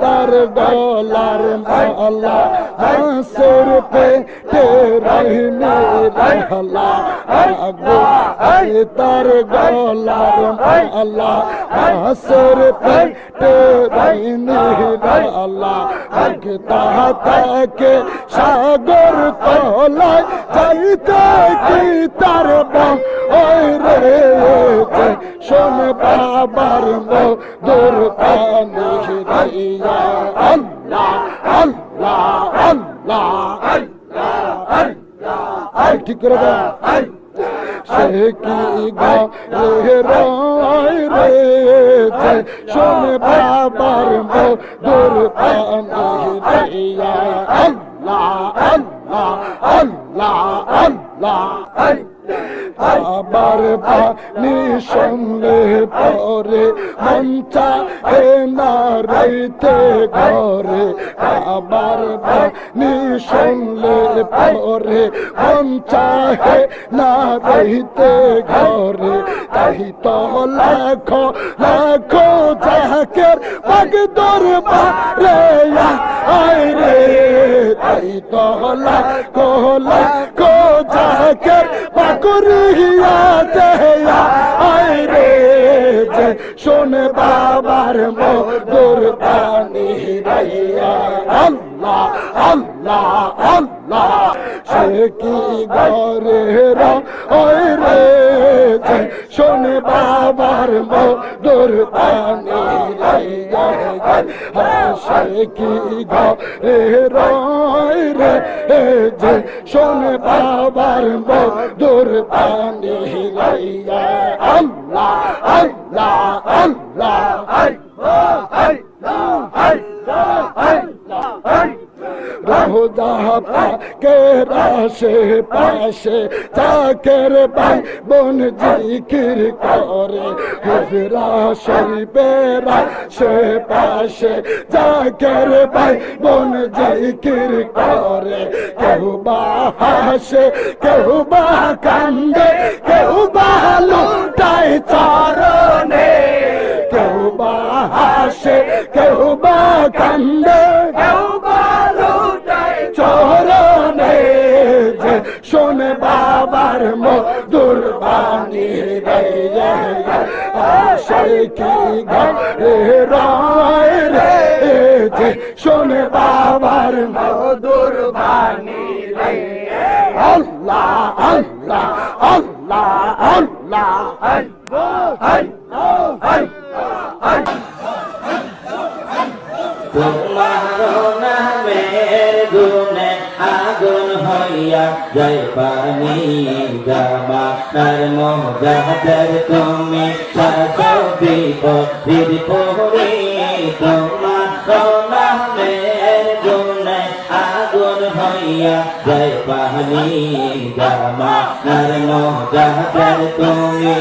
তার গলার মালা হাসের পেটে রহিনী রহলা আগো তার গলার মালা হাসের পেটে রহিনী রহলা আগে তাহাকে সাগর তলায় যাইতে কি তার বং ওই রে শোন বাবার মধুর পানি রাইয়া আল্লাহ আল্লাহ আল্লাহ আল্লাহ আল্লাহ ঠিক করে দেন সে কি গে রয় রে যে শোন বাবার আবার পানি শুনলে পরে মঞ্চা হে না ঘরে। আবার পানি শুনলে পরে মঞ্চা হে না রইতে ঘরে। তাই তো লাখো লাখো জাকের পাগ দরবারে আয় রে। তাই তো লাখো লাখো পাকুরিয়া দেয়া আয় রে যে শোনে বাবার মধুর পানি রাইয়া আল্লাহ আল্লাহ আল্লাহ, সে কি ওই রে যে শোনে বাবার মধুর পানি রাইয়া সে কি ঘরে রয় রে যে শোনে বাবার মধুর আল্লাহ আল্লাহ আল্লাহ আল্লাহ আল্লাহ আল্লাহ রহুদা পাকে রাশে পাশে চাকের ভাই বোন জিকির করে। হুজরা শরীফের সে পাশে চাকের ভাই বোন জিকির করে। কেউ বা হাসে, কেউ বা কান্দে, কেউ বা লুটাই চরণে। কেউ বা হাসে, কেউ বা কান্দে বাবার দুর্বাণী আসে কি ঘরে রয় রে শোনে বাবার মধুর বাণী আল্লাহ আল্লাহ আল্লাহ আল্লাহ আল্লাহ হইয়া জয় পানি গামা তার মজাদের তুমি শাসবিপ বিপরি তোমার নামের গুণে আগুন হইয়া, জয় পানি গামা তার মজাদের তুমি।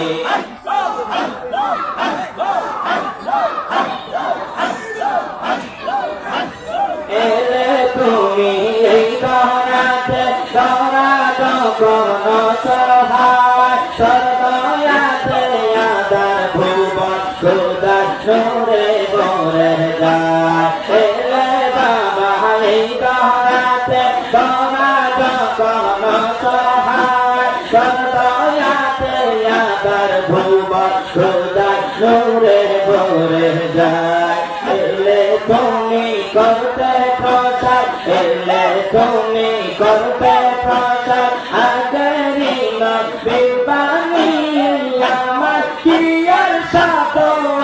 ভুবন সুদার নোরে বরে যায়। তুমি করতে প্রচার এলে তুমি করতে প্রচার আগেরি বিবানি আমার কি আর সাত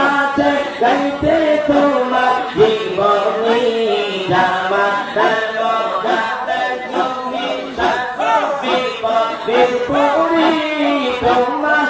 আছে? গাইতে তোমার জীবনী জামা বিপরী তোমার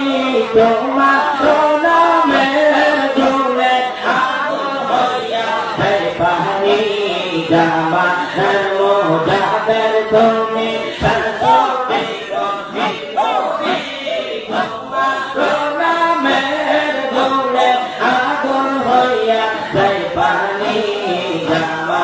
তুমি সরস্বতী তুমি তুমি তোমার গুণে আগুন হইয়া যাই পানি জামা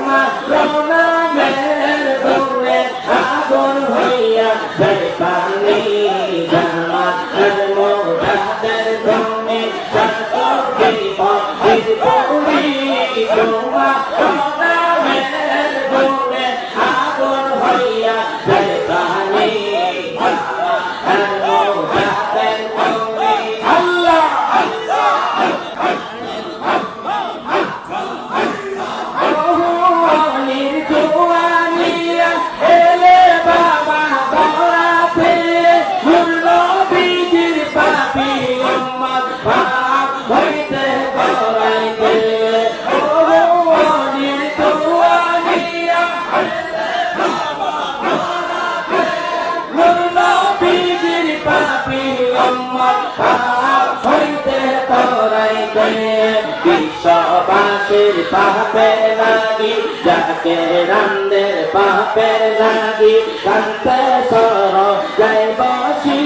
পাপে লাগি যাকে রান্দের পাপে লাগি কান্তে সর, যাই বসি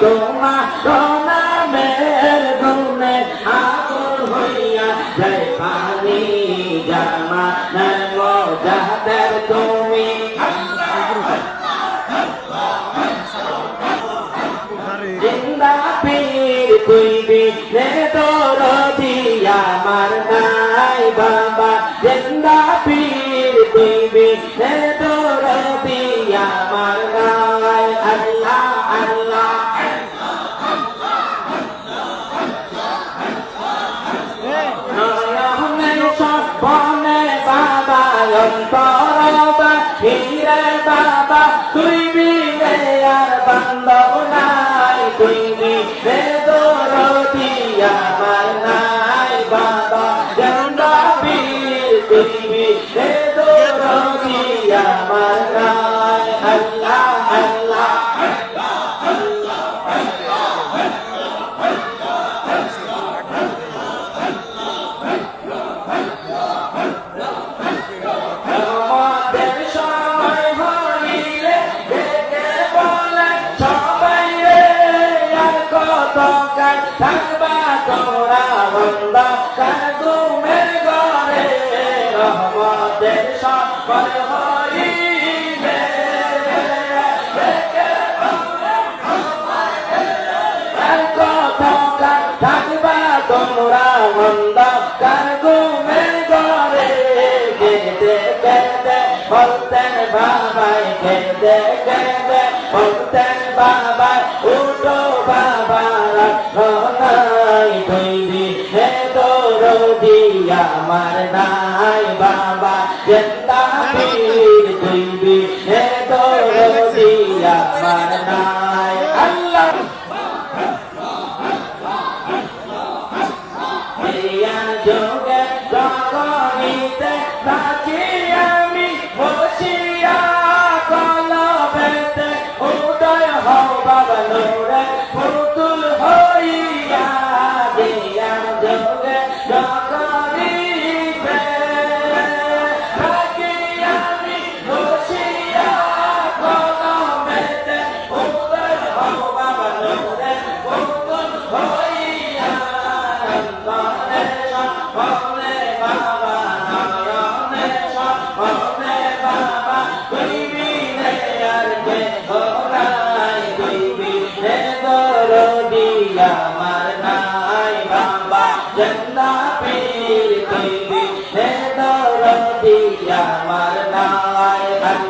তোমার নামের গুণে, আগুন হইয়া যাই পানি জামা নাম যাদের তুমি। জিন্দা পীর কইবি নে তোরা নাই বাবা জিন্দা পীর দিবে তোর দিয়া মারাই আল্লাহ আল্লাহ বাবা অন্তর বাবা বাবা তুই হইবে বেদনা বাবাই খেতে খেতে ভক্তের বাবাই, উঠো বাবা রাখনাই তৈরি হে দৌড়ি আমার নাই বাবা চেন্তা পীর তৈরি হে দৌড়ি আমার নাই আল্লাহ। যোগ Bhagavad Gita